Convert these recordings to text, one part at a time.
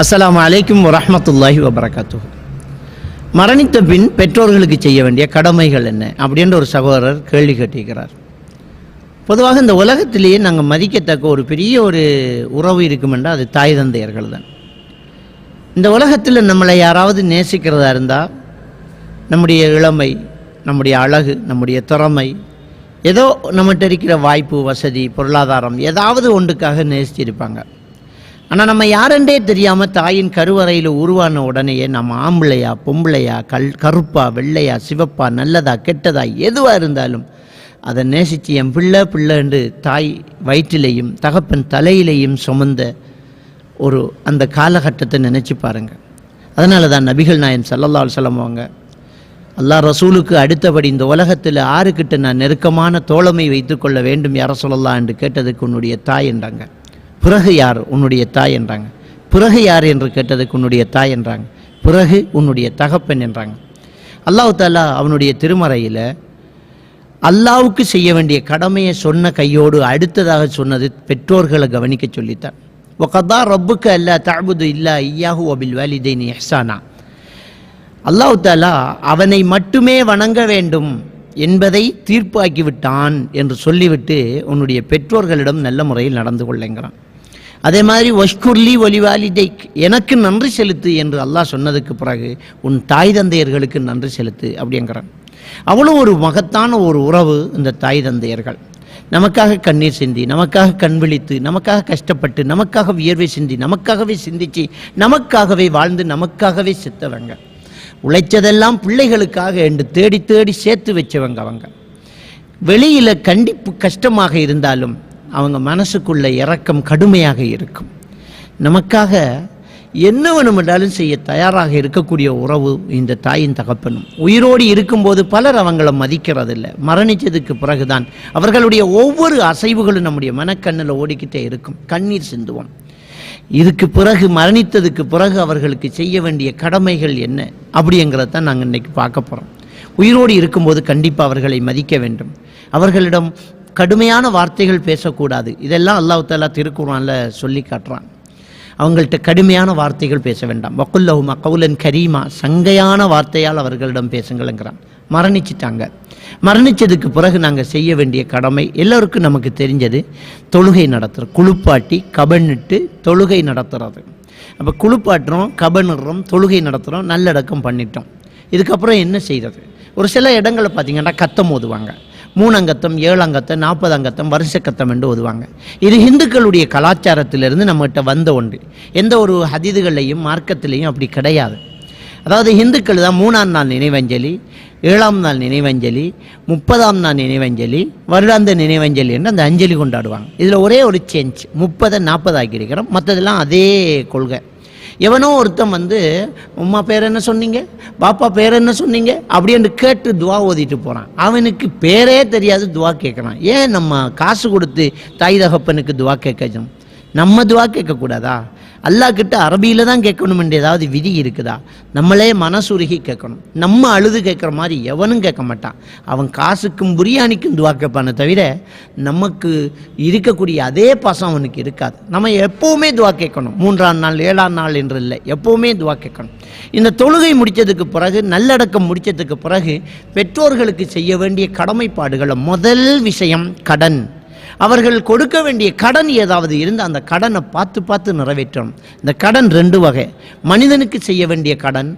அஸ்லாம் அலைக்கும் வரமத்துல்லாஹி வபரகாத்துஹு. மரணித்த பின் பெற்றோர்களுக்கு செய்ய வேண்டிய கடமைகள் என்ன? அப்படின்ற ஒரு சகோதரர் கேள்வி கேட்டிருக்கிறார். பொதுவாக இந்த உலகத்திலேயே நாங்கள் மதிக்கத்தக்க ஒரு பெரிய ஒரு உறவு இருக்குமென்றால் அது தாய் தந்தையர்கள் தான். இந்த உலகத்தில் நம்மளை யாராவது நேசிக்கிறதா இருந்தால் நம்முடைய இளமை நம்முடைய அழகு நம்முடைய திறமை ஏதோ நம்மகிட்ட இருக்கிற வாய்ப்பு வசதி பொருளாதாரம் ஏதாவது ஒன்றுக்காக நேசிச்சிருப்பாங்க. ஆனால் நம்ம யாருன்றே தெரியாமல் தாயின் கருவறையில் உருவான உடனேயே நம்ம ஆம்பளையா பொம்பளையா கல் கருப்பா வெள்ளையா சிவப்பா நல்லதா கெட்டதா எதுவாக இருந்தாலும் அதை நேசித்து என் பிள்ளை பிள்ளைன்று தாய் வயிற்றிலையும் தகப்பன் தலையிலையும் சுமந்த ஒரு அந்த காலகட்டத்தை நினச்சி பாருங்க. அதனால தான் நபிகள் நாயன் சல்லல்லா அலுவலம் அவங்க அல்லாஹ் ரசூலுக்கு அடுத்தபடி இந்த உலகத்தில் ஆறுக்கிட்ட நான் நெருக்கமான தோழமை வைத்துக்கொள்ள வேண்டும் யார சொல்லலாம் என்று கேட்டதுக்கு உன்னுடைய தாய் என்றாங்க. பிறகு யார் உன்னுடைய தாய் என்றாங்க. பிறகு யார் என்று கேட்டதுக்கு உன்னுடைய தாய் என்றாங்க. பிறகு உன்னுடைய தகப்பன் என்றாங்க. அல்லாஹ் தாலா அவனுடைய திருமறையில் அல்லாவுக்கு செய்ய வேண்டிய கடமையை சொன்ன கையோடு அடுத்ததாக சொன்னது பெற்றோர்களை கவனிக்க சொல்லித்தான். ஒகதா ரப்புக்கு அல்லா தஅபுது இல்லா ஐயாஹு அபில் வாலிதைன் எஹ்சானா அல்லாஹ் தாலா அவனை மட்டுமே வணங்க வேண்டும் என்பதை தீர்ப்பாக்கி விட்டான் என்று சொல்லிவிட்டு உன்னுடைய பெற்றோர்களிடம் நல்ல முறையில் நடந்து கொள்ளுங்கிறான். அதே மாதிரி ஒஷ்குர்லி ஒலிவாலிதை எனக்கு நன்றி செலுத்து என்று அல்லாஹ் சொன்னதுக்கு பிறகு உன் தாய் தந்தையர்களுக்கு நன்றி செலுத்து அப்படிங்கிறான். அவ்வளோ ஒரு மகத்தான ஒரு உறவு இந்த தாய் தந்தையர்கள். நமக்காக கண்ணீர் சிந்தி நமக்காக கண் விழித்து நமக்காக கஷ்டப்பட்டு நமக்காக வியர்வை சிந்தி நமக்காகவே சிந்திச்சு நமக்காகவே வாழ்ந்து நமக்காகவே செத்தவங்க. உழைச்சதெல்லாம் பிள்ளைகளுக்காக என்று தேடி தேடி சேர்த்து வச்சவங்க அவங்க. வெளியில் கண்டிப்பு கஷ்டமாக இருந்தாலும் அவங்க மனசுக்குள்ள இறக்கம் கடுமையாக இருக்கும். நமக்காக என்ன வேணுமென்றாலும் செய்ய தயாராக இருக்கக்கூடிய உறவு இந்த தாயின் தகப்பனும். உயிரோடு இருக்கும்போது பலர் அவங்கள மதிக்கிறதில்ல. மரணித்ததுக்கு பிறகுதான் அவர்களுடைய ஒவ்வொரு அசைவுகளும் நம்முடைய மனக்கண்ணில் ஓடிக்கிட்டே இருக்கும். கண்ணீர் சிந்துவோம். இதுக்கு பிறகு மரணித்ததுக்கு பிறகு அவர்களுக்கு செய்ய வேண்டிய கடமைகள் என்ன? அப்படிங்கிறத தான் நாங்கள் இன்றைக்கி பார்க்க போகிறோம் உயிரோடு இருக்கும்போது கண்டிப்பாக அவர்களை மதிக்க வேண்டும். அவர்களிடம் கடுமையான வார்த்தைகள் பேசக்கூடாது. இதெல்லாம் அல்லாஹ் தாலா திருக்குறான்ல சொல்லி காட்டுறான். அவங்கள்ட்ட கடுமையான வார்த்தைகள் பேச வேண்டாம். வக்குல்லஹுமா கவுலன் கரீமா சங்கையான வார்த்தையால் அவர்களிடம் பேசுங்கள்ங்கிறான். மரணிச்சிட்டாங்க. மரணிச்சதுக்கு பிறகு நாங்கள் செய்ய வேண்டிய கடமை எல்லோருக்கும் நமக்கு தெரிஞ்சது தொழுகை நடத்துகிறோம் குளிப்பாட்டி கபனிட்டு தொழுகை நடத்துறது. அப்போ குளிப்பாட்டுறோம் கபனிடுறோம் தொழுகை நடத்துகிறோம் நல்லடக்கம் பண்ணிட்டோம். இதுக்கப்புறம் என்ன செய்கிறது ஒரு சில இடங்களை பார்த்தீங்கன்னா கத்தம் ஓதுவாங்க மூணங்கத்தம் ஏழங்கத்தம் நாற்பது அங்கத்தம் வருஷக்கத்தம் என்று ஓதுவாங்க. இது இந்துக்களுடைய கலாச்சாரத்திலிருந்து நம்மகிட்ட வந்த ஒன்று. எந்த ஒரு ஹதீதுகள்லையும் மார்க்கத்திலையும் அப்படி கிடையாது. அதாவது இந்துக்கள் தான் மூணாம் நாள் நினைவஞ்சலி ஏழாம் நாள் நினைவஞ்சலி முப்பதாம் நாள் நினைவஞ்சலி வருடாந்த நினைவஞ்சலி என்று அந்த அஞ்சலி கொண்டாடுவாங்க. இதில் ஒரே ஒரு சேஞ்ச் முப்பதை நாற்பது ஆக்கியிருக்கிறோம். மற்றதெல்லாம் அதே கொள்கை. எவனோ ஒருத்தன் வந்து உம்மா பேர் என்ன சொன்னீங்க? பாப்பா பேர் என்ன சொன்னீங்க? அப்படின்னு கேட்டு துவா ஓதிட்டு போகிறான் அவனுக்கு பேரே தெரியாது துவா கேட்குறான் ஏன் நம்ம காசு கொடுத்து தாய் தகப்பனுக்கு துவா கேட்கணும் நம்ம துவா கேட்கக்கூடாதா? அல்லாஹ் கிட்ட அரபியில் தான் கேட்கணும் ஏதாவது விதி இருக்குதா? நம்மளே மனசுருகி கேட்கணும். நம்ம அழுது கேட்குற மாதிரி எவனும் கேட்க மாட்டான். அவன் காசுக்கும் பிரியாணிக்கும் துவா கேட்பானே தவிர நமக்கு இருக்கக்கூடிய அதே பாசம் அவனுக்கு இருக்காது. நம்ம எப்போவுமே துவா கேட்கணும். மூன்றாம் நாள் ஏழாம் நாள் என்று இல்லை. எப்போவுமே துவா கேட்கணும். இந்த தொழுகை முடித்ததுக்கு பிறகு நல்லடக்கம் முடித்ததுக்கு பிறகு பெற்றோர்களுக்கு செய்ய வேண்டிய கடமைப்பாடுகளை முதல் விஷயம் கடன். அவர்கள் கொடுக்க வேண்டிய கடன் ஏதாவது இருந்து அந்த கடனை பார்த்து பார்த்து நிறைவேற்றணும் இந்த கடன் ரெண்டு வகை. மனிதனுக்கு செய்ய வேண்டிய கடன்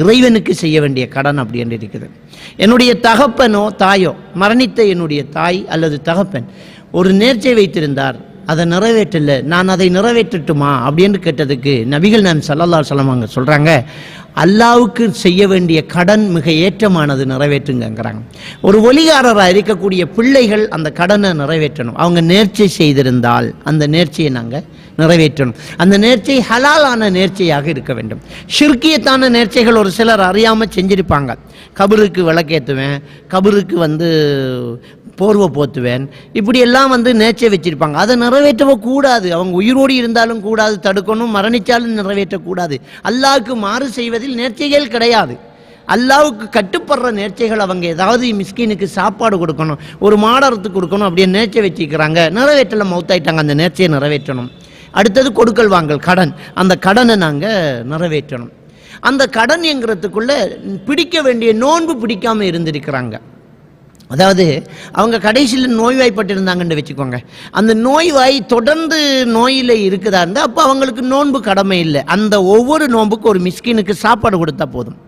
இறைவனுக்கு செய்ய வேண்டிய கடன் அப்படி என்று இருக்குது. என்னுடைய தகப்பனோ தாயோ மரணித்த என்னுடைய தாய் அல்லது தகப்பன் ஒரு நேர்ச்சை வைத்திருந்தார். அதை நிறைவேற்றல. நான் அதை நிறைவேற்றட்டுமா? அப்படின்னு கேட்டதுக்கு நபிகள் நான் சல்லல்லா சொல்லமாங்க சொல்கிறாங்க அல்லாவுக்கு செய்ய வேண்டிய கடன் மிக ஏற்றமானது நிறைவேற்றுங்கிறாங்க ஒரு ஒலிகாரராக இருக்கக்கூடிய பிள்ளைகள் அந்த கடனை நிறைவேற்றணும். அவங்க நேர்ச்சை செய்திருந்தால் அந்த நேர்ச்சியை நாங்கள் நிறைவேற்றணும். அந்த நேர்ச்சை ஹலாலான நேர்ச்சையாக இருக்க வேண்டும். ஷிர்கியத்தான நேர்ச்சைகள் ஒரு சிலர் அறியாமல் செஞ்சிருப்பாங்க. கபருக்கு விளக்கேற்றுவேன் கபருக்கு வந்து போர்வை போத்துவேன். இப்படியெல்லாம் வந்து நேர்ச்சை வச்சுருப்பாங்க. அதை நிறைவேற்றவோ கூடாது. அவங்க உயிரோடு இருந்தாலும் கூடாது. தடுக்கணும் மரணிச்சாலும் நிறைவேற்றக்கூடாது. அல்லாவுக்கு மாறு செய்வதில் நேர்ச்சைகள் கிடையாது. அல்லாவுக்கு கட்டுப்படுற நேர்ச்சைகள் அவங்க ஏதாவது மிஸ்கினுக்கு சாப்பாடு கொடுக்கணும் ஒரு மாடரத்துக்கு கொடுக்கணும் அப்படியே நேர்ச்சை வச்சுக்கிறாங்க. நிறைவேற்றல மௌத்தாயிட்டாங்க. அந்த நேர்ச்சையை நிறைவேற்றணும். அடுத்தது கொடுக்கல் வாங்கல் கடன். அந்த கடனை நாங்கள் நிறைவேற்றணும். அந்த கடன் எங்கிறதுக்குள்ளே பிடிக்க வேண்டிய நோன்பு பிடிக்காமல் இருந்திருக்கிறாங்க. அதாவது அவங்க கடைசியில் நோய்வாய்ப்பட்டிருந்தாங்கன்னு வச்சுக்கோங்க. அந்த நோய்வாய் தொடர்ந்து நோயில் இருக்குதா இருந்தால் அப்போ அவங்களுக்கு நோன்பு கடமை இல்லை. அந்த ஒவ்வொரு நோன்புக்கு ஒரு மிஸ்கினுக்கு சாப்பாடு கொடுத்தா போதும்.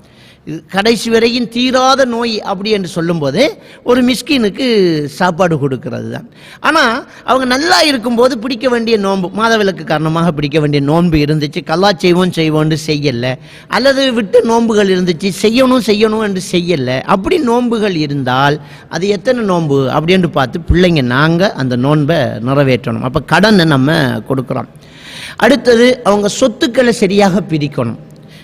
கடைசி வரையும் தீராத நோய் அப்படி என்று சொல்லும்போது ஒரு மிஸ்கினுக்கு சாப்பாடு கொடுக்கறது தான். ஆனால் அவங்க நல்லா இருக்கும்போது பிடிக்க வேண்டிய நோன்பு மாதவிலக்கு காரணமாக பிடிக்க வேண்டிய நோன்பு இருந்துச்சு. கல்லா செய்வோம் செய்வோம்னு செய்யலை. அல்லது விட்டு நோன்புகள் இருந்துச்சு செய்யணும் செய்யணும் என்று செய்யலை. அப்படி நோன்புகள் இருந்தால் அது எத்தனை நோன்பு அப்படின்னு பார்த்து பிள்ளைங்க நாங்கள் அந்த நோன்பை நிறைவேற்றணும். அப்போ கடனை நம்ம கொடுக்குறோம். அடுத்தது அவங்க சொத்துக்களை சரியாக பிரிக்கணும்.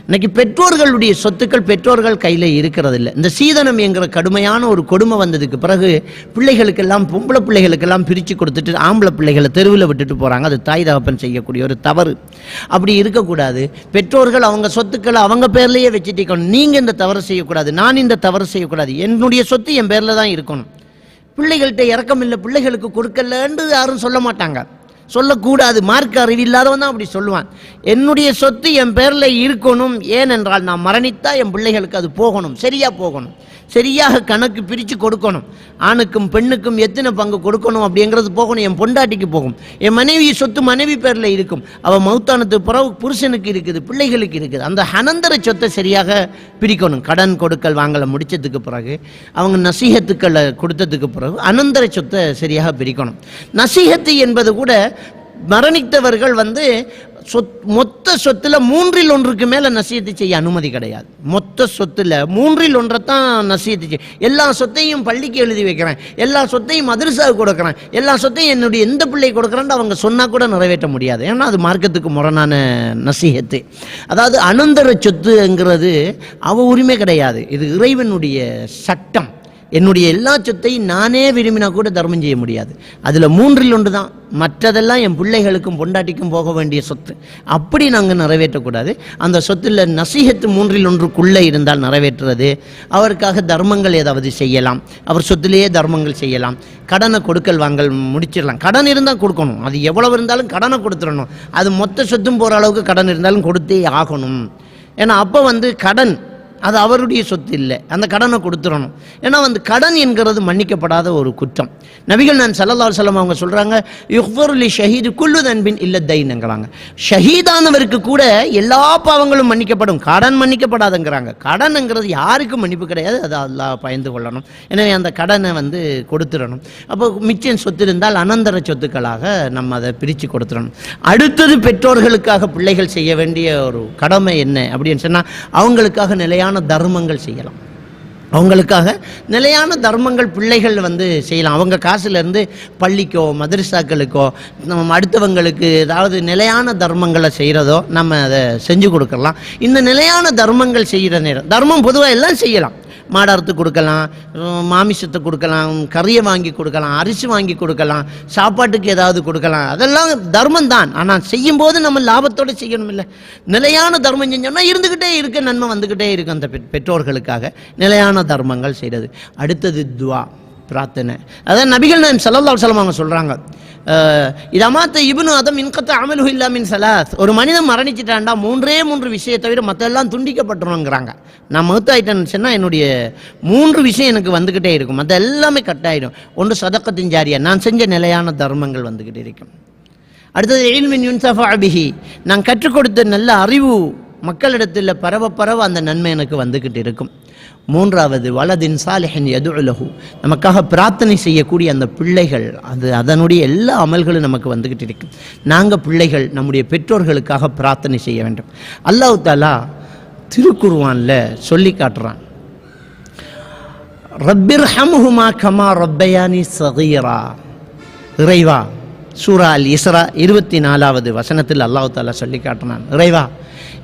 இன்னைக்கு பெற்றோர்களுடைய சொத்துக்கள் பெற்றோர்கள் கையில் இருக்கிறது இல்லை இந்த சீதனம் என்கிற கடுமையான ஒரு கொடுமை வந்ததுக்கு பிறகு பிள்ளைகளுக்கெல்லாம் பொம்பளை பிள்ளைகளுக்கெல்லாம் பிரித்து கொடுத்துட்டு ஆம்பளை பிள்ளைகளை தெருவில் விட்டுட்டு போகிறாங்க அது தாய் தகப்பன் செய்யக்கூடிய ஒரு தவறு. அப்படி இருக்கக்கூடாது. பெற்றோர்கள் அவங்க சொத்துக்களை அவங்க பேர்லேயே வச்சுட்டிக்கணும் நீங்கள் இந்த தவறு செய்யக்கூடாது. நான் இந்த தவறு செய்யக்கூடாது. என்னுடைய சொத்து என் பேரில் தான் இருக்கணும். பிள்ளைகள்கிட்ட இறக்கம் இல்லை. பிள்ளைகளுக்கு கொடுக்கலன்னு யாரும் சொல்ல மாட்டாங்க. சொல்லக்கூடாது. மார்க் அறிவு இல்லாதவன் தான் அப்படி சொல்லுவான். என்னுடைய சொத்து என் பேரில் இருக்கணும். ஏனென்றால் நான் மரணித்தா என் பிள்ளைகளுக்கு அது போகணும். சரியா போகணும். சரியாக கணக்கு பிரித்து கொடுக்கணும். ஆணுக்கும் பெண்ணுக்கும் எத்தனை பங்கு கொடுக்கணும் அப்படிங்கிறது போகணும். என் பொண்டாட்டிக்கு போகும். என் மனைவி சொத்து மனைவி பேரில் இருக்கும். அவள் மௌத்தானத்து பிறகு புருஷனுக்கு இருக்குது பிள்ளைகளுக்கு இருக்குது. அந்த அனந்தர சொத்தை சரியாக பிரிக்கணும். கடன் கொடுக்கல் வாங்கலை முடித்ததுக்கு பிறகு அவங்க நசீகத்துக்களை கொடுத்ததுக்கு பிறகு அனந்தர சொத்தை சரியாக பிரிக்கணும். நசீகத்து என்பது கூட மரணித்தவர்கள் வந்து சொத் மொத்த சொத்துல மூன்றில் ஒன்றுக்கு மேலே நசியத்தை செய்ய அனுமதி கிடையாது. மொத்த சொத்தில் மூன்றில் ஒன்றை தான் நசியத்தை செய்ய எல்லா சொத்தையும் பள்ளிக்கு எழுதி வைக்கிறேன். எல்லா சொத்தையும் மதரசாவுக்கு கொடுக்குறேன். எல்லா சொத்தையும் என்னுடைய எந்த பிள்ளை கொடுக்குறேன்னு அவங்க சொன்னால் கூட நிறைவேற்ற முடியாது. ஏன்னா அது மார்க்கத்துக்கு முரணான நசீகத்து. அதாவது அனந்தர சொத்துங்கிறது அவ உரிமை கிடையாது. இது இறைவனுடைய சட்டம். என்னுடைய எல்லா சொத்தையும் நானே விரும்பினா கூட தர்மம் செய்ய முடியாது. அதில் மூன்றில் ஒன்று தான் மற்றதெல்லாம் என் பிள்ளைகளுக்கும் பொண்டாட்டிக்கும் போக வேண்டிய சொத்து. அப்படி நாங்கள் நிறைவேற்றக்கூடாது. அந்த சொத்தில் நசீகத்து மூன்றில் ஒன்றுக்குள்ளே இருந்தால் நிறைவேற்றுறது. அவருக்காக தர்மங்கள் ஏதாவது செய்யலாம். அவர் சொத்திலேயே தர்மங்கள் செய்யலாம். கடனை கொடுக்கல் வாங்கல் முடிச்சிடலாம். கடன் இருந்தால் கொடுக்கணும். அது எவ்வளவு இருந்தாலும் கடனை கொடுத்துடணும். அது மொத்த சொத்தும் போகிற அளவுக்கு கடன் இருந்தாலும் கொடுத்தே ஆகணும். ஏன்னா அப்போ வந்து கடன் அது அவருடைய சொத்து இல்லை. அந்த கடனை கொடுத்துடணும் ஏன்னா வந்து கடன் என்கிறது மன்னிக்கப்படாத ஒரு குற்றம். நபிகள் நான் சல்லல்லா செல்லம் அவங்க சொல்கிறாங்க யுஹ்வருலி ஷஹீது குல்லு தன்பின் இல்லை தைன்னுங்கிறாங்க ஷஹீதானவருக்கு கூட எல்லா பாவங்களும் மன்னிக்கப்படும். கடன் மன்னிக்கப்படாதுங்கிறாங்க. கடன்ங்கிறது யாருக்கும் மன்னிப்பு கிடையாது. அது அல்லாஹ் பயந்து கொள்ளணும். எனவே அந்த கடனை வந்து கொடுத்துடணும். அப்போ மிச்சம் சொத்து இருந்தால் அனந்தர சொத்துக்களாக நம்ம அதை பிரித்து கொடுத்துடணும். அடுத்தது பெற்றோர்களுக்காக பிள்ளைகள் செய்ய வேண்டிய ஒரு கடமை என்ன அப்படின்னு சொன்னால் அவங்களுக்காக நிலையான தர்மங்கள் செய்யலாம். அவங்களுக்காக நிலையான தர்மங்கள் பிள்ளைகள் வந்து செய்யலாம். அவங்க காசுலேருந்து பள்ளிக்கோ மதரசாக்களுக்கோ நம்ம அடுத்தவங்களுக்கு ஏதாவது நிலையான தர்மங்களை செய்கிறதோ நம்ம அதை செஞ்சு கொடுக்கலாம். இந்த நிலையான தர்மங்கள் செய்கிற நேரம் தர்மம் பொதுவாக எல்லாம் செய்யலாம். மாடறுத்து கொடுக்கலாம் மாமிசத்தை கொடுக்கலாம் கறியை வாங்கி கொடுக்கலாம் அரிசி வாங்கி கொடுக்கலாம் சாப்பாட்டுக்கு ஏதாவது கொடுக்கலாம். அதெல்லாம் தர்மம் தான் ஆனால் செய்யும்போது நம்ம லாபத்தோடு செய்யணும் இல்லை நிலையான தர்மம் செஞ்சோம்னா இருந்துக்கிட்டே இருக்க நன்மை வந்துக்கிட்டே இருக்கும் அந்த பெற்றோர்களுக்காக. நிலையான தர்மங்கள் செய்கிறது அடுத்தது துவா. பிரார்த்தனை. அதான் நபிகள் நான் சல்லல்லா சொல்லம் அவங்க சொல்கிறாங்க இதமாத்த இபுனு அதம் இன்கத்த அமலு இல்லாமின் சலாத். ஒரு மனிதன் மரணிச்சிட்டாண்டா மூன்றே மூன்று விஷயத்தை தவிர மற்றெல்லாம் துண்டிக்கப்பட்டுருங்கிறாங்க நான் மௌத்தாயிட்டேன்னு சொன்னால் என்னுடைய மூன்று விஷயம் எனக்கு வந்துக்கிட்டே இருக்கும். மற்ற எல்லாமே கட்டாயிடும் ஒன்று சதக்கத்தின் ஜாரியா. நான் செஞ்ச நிலையான தர்மங்கள் வந்துக்கிட்டே இருக்கும். அடுத்தது எயில்மின் யுன்சஃபா அபிஹி. நான் கற்றுக் கொடுத்த நல்ல அறிவு மக்களிடத்தில் பரவ பரவ அந்த நன்மை எனக்கு வந்துக்கிட்டு இருக்கும். மூன்றாவது வலதின் சாலிஹன் எதுலகு நமக்காக பிரார்த்தனை செய்யக்கூடிய அந்த பிள்ளைகள் அது அதனுடைய எல்லா அமல்களும் நமக்கு வந்துக்கிட்டு இருக்கும் நாங்கள் பிள்ளைகள் நம்முடைய பெற்றோர்களுக்காக பிரார்த்தனை செய்ய வேண்டும். அல்லாஹு தாலா திருக்குர்ஆன்ல சொல்லி காட்டுறான். ரப்பிர் ஹம்ஹுமா கமா ரப்பயானி சகீரா. இறைவா சூரா அல் இஸ்ரா இருபத்தி நாலாவது வசனத்தில் அல்லாஹு தாலா சொல்லி காட்டினான் இறைவா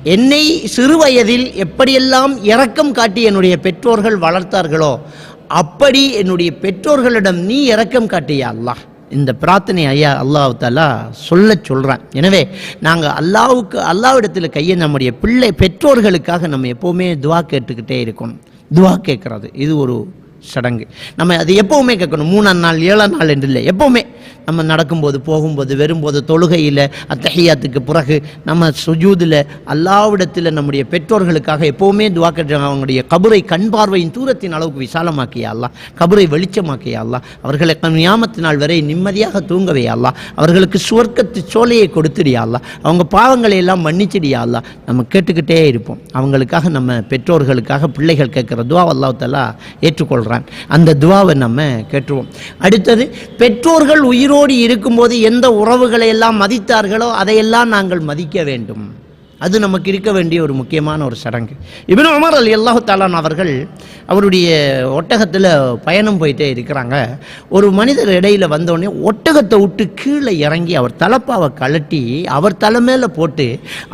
என்னை சிறு வயதில் எப்படியெல்லாம் இரக்கம் காட்டி என்னுடைய பெற்றோர்கள் வளர்த்தார்களோ அப்படி என்னுடைய பெற்றோர்களிடம் நீ இரக்கம் காட்டியா அல்லாஹ். இந்த பிரார்த்தனை ஐயா அல்லாஹ் தாலா சொல்ல சொல்கிறேன் எனவே நாங்கள் அல்லாவுக்கு அல்லாவிடத்தில் கையை நம்முடைய பிள்ளை பெற்றோர்களுக்காக நம்ம எப்போவுமே துவா கேட்டுக்கிட்டே இருக்கணும். துவா கேட்குறது. இது ஒரு சடங்கு. நம்ம அது எப்போவுமே கேட்கணும். மூணாம் நாள் ஏழாம் நாள் என்று இல்லை. எப்போவுமே நம்ம நடக்கும்போது போகும்போது வரும்போது தொழுகையில் அத்தகையாத்துக்கு பிறகு நம்ம சுஜூதில் அல்லாவிடத்தில் நம்முடைய பெற்றோர்களுக்காக எப்போவுமே துவா அவங்களுடைய கபரை கண் பார்வையின் தூரத்தின் அளவுக்கு விசாலமாக்கியாலாம் அல்லா கபரை வெளிச்சமாக்கியா அவர்களை நியாமத்து நாள் வரை நிம்மதியாக தூங்கவே அவர்களுக்கு சுவர்க்கத்து சோலையை கொடுத்துடியாலாம் அவங்க பாவங்களை எல்லாம் மன்னிச்சிடியாலாம் நம்ம கேட்டுக்கிட்டே இருப்போம். அவங்களுக்காக நம்ம பெற்றோர்களுக்காக பிள்ளைகள் கேட்குற துவா அல்லாஹ் சொல்கிறான் அந்த துவாவை நம்ம கேட்டுருவோம். அடுத்தது பெற்றோர்கள் உயிரோடு இருக்கும்போது எந்த உறவுகளை எல்லாம் மதித்தார்களோ அதையெல்லாம் நாங்கள் மதிக்க வேண்டும். அது நமக்கு இருக்க வேண்டிய ஒரு முக்கியமான ஒரு சடங்கு. இபின் உமர் அலி அல்லாஹு தாலான் அவர்கள் அவருடைய ஒட்டகத்தில் பயணம் போயிட்டே இருக்கிறாங்க. ஒரு மனிதர் இடையில வந்தோடனே ஒட்டகத்தை விட்டு கீழே இறங்கி அவர் தலப்பாவை கழட்டி அவர் தலை மேலே போட்டு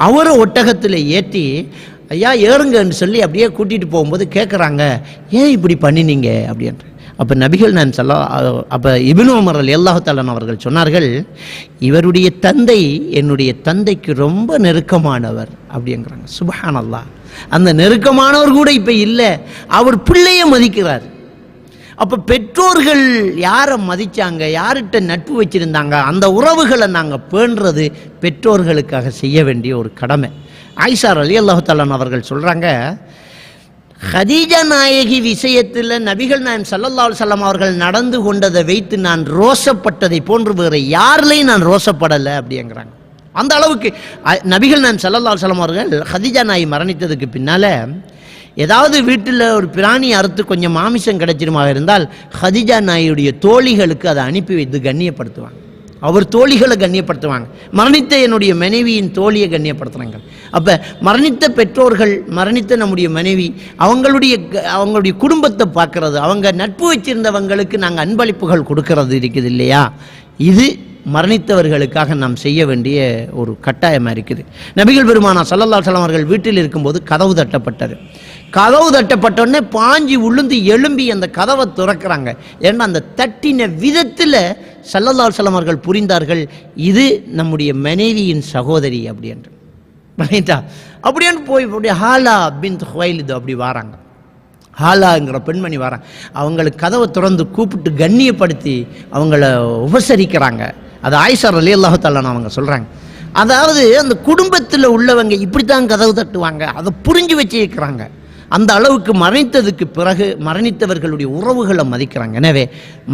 அவரை ஒட்டகத்தில் ஏற்றி ஐயா ஏறுங்கன்னு சொல்லி அப்படியே கூட்டிகிட்டு போகும்போது கேட்குறாங்க ஏன் இப்படி பண்ணினீங்க? அப்படின்ட்டு. அப்போ நபிகள் நான் சொல்ல அப்போ இபின் உமர் அலி அல்லாஹாலன் அவர்கள் சொன்னார்கள் இவருடைய தந்தை என்னுடைய தந்தைக்கு ரொம்ப நெருக்கமானவர் அப்படிங்கிறாங்க. சுபஹான் அல்லாஹ் அந்த நெருக்கமானவர் கூட இப்போ இல்லை அவர் பிள்ளையை மதிக்கிறார். அப்போ பெற்றோர்கள் யாரை மதித்தாங்க யார்கிட்ட நட்பு வச்சிருந்தாங்க அந்த உறவுகளை நாங்கள் பேணுறது பெற்றோர்களுக்காக செய்ய வேண்டிய ஒரு கடமை. ஆயிஷார் அலி அல்லாஹாலன் அவர்கள் சொல்கிறாங்க ஹதீஜா நாயகி விஷயத்தில் நபிகள் நாயம் சல்லல்லா சல்லாம் அவர்கள் நடந்து கொண்டதை வைத்து நான் ரோசப்பட்டதை போன்று வேறு யாரிலையும் நான் ரோசப்படலை அப்படிங்கிறாங்க. அந்த அளவுக்கு நபிகள் நாயம் சல்லல்லா சல்லாம் அவர்கள் ஹதீஜா நாயி மரணித்ததுக்கு பின்னால் ஏதாவது வீட்டில் ஒரு பிராணி அறுத்து கொஞ்சம் மாமிசம் கிடைச்சிருமாக இருந்தால் ஹதிஜா நாயுடைய தோழிகளுக்கு அதை அனுப்பி வைத்து கண்ணியப்படுத்துவாங்க. அவர் தோழிகளை கண்ணியப்படுத்துவாங்க. மரணித்த என்னுடைய மனைவியின் தோழியை கண்ணியப்படுத்துகிறாங்க அப்போ மரணித்த பெற்றோர்கள் மரணித்த நம்முடைய மனைவி அவங்களுடைய க- அவங்களுடைய குடும்பத்தை பார்க்கறது அவங்க நட்பு வச்சிருந்தவங்களுக்கு நாங்கள் அன்பளிப்புகள் கொடுக்கறது இருக்குது இல்லையா? இது மரணித்தவர்களுக்காக நாம் செய்ய வேண்டிய ஒரு கட்டாயமாக இருக்குது. நபிகள் பெருமானா சல்லல்லா சலம் அவர்கள் வீட்டில் இருக்கும்போது கதவு தட்டப்பட்டது. கதவு தட்டப்பட்டோடனே பாஞ்சி உளுந்து எழும்பி அந்த கதவை திறக்கிறாங்க. ஏன்னா அந்த தட்டின விதத்தில் சல்லல்லால் சலம் அவர்கள் புரிந்தார்கள் இது நம்முடைய மனைவியின் சகோதரி அப்படி என்று. ரைட்டா அப்படின்னு போய் அப்படியே ஹாலா பின் ஹுவைலிது அப்படி வராங்க. ஹாலாங்கிற பெண்மணி வராங்க. அவங்களுக்கு கதவை திறந்து கூப்பிட்டு கண்ணியப்படுத்தி அவங்கள உபசரிக்கிறாங்க. அது ஆயிஷார் அலி அல்லாஹாலான்னு அவங்க சொல்கிறாங்க அதாவது அந்த குடும்பத்தில் உள்ளவங்க இப்படித்தான் கதவு தட்டுவாங்க. அதை புரிஞ்சு வச்சிருக்கிறாங்க. அந்த அளவுக்கு மரணித்ததுக்கு பிறகு மரணித்தவர்களுடைய உறவுகளை மதிக்கிறாங்க. எனவே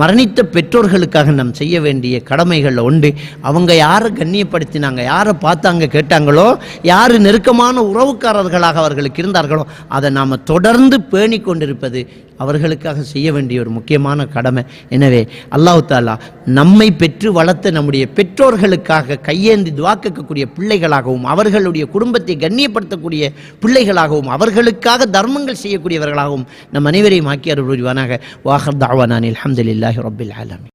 மரணித்த பெற்றோர்களுக்காக நாம் செய்ய வேண்டிய கடமைகளில் உண்டு. அவங்க யாரை கண்ணியப்படுத்தினாங்க யாரை பார்த்தாங்க கேட்டாங்களோ யார் நெருக்கமான உறவுக்காரர்களாக அவர்களுக்கு இருந்தார்களோ அதை நாம் தொடர்ந்து பேணி கொண்டிருப்பது அவர்களுக்காக செய்ய வேண்டிய ஒரு முக்கியமான கடமை. எனவே அல்லாஹ் தாலா நம்மை பெற்று வளர்த்த நம்முடைய பெற்றோர்களுக்காக கையேந்தி துவாக்கக்கூடிய பிள்ளைகளாகவும் அவர்களுடைய குடும்பத்தை கண்ணியப்படுத்தக்கூடிய பிள்ளைகளாகவும் அவர்களுக்காக தர்ம கர்மங்கள் செய்யக்கூடியவர்களாகவும் நம் அனைவரையும் ஆக்கியார் புரிவானாக. வாஹர் தாவானில் அஹமதுல்லாஹி ரபில் ஆலமி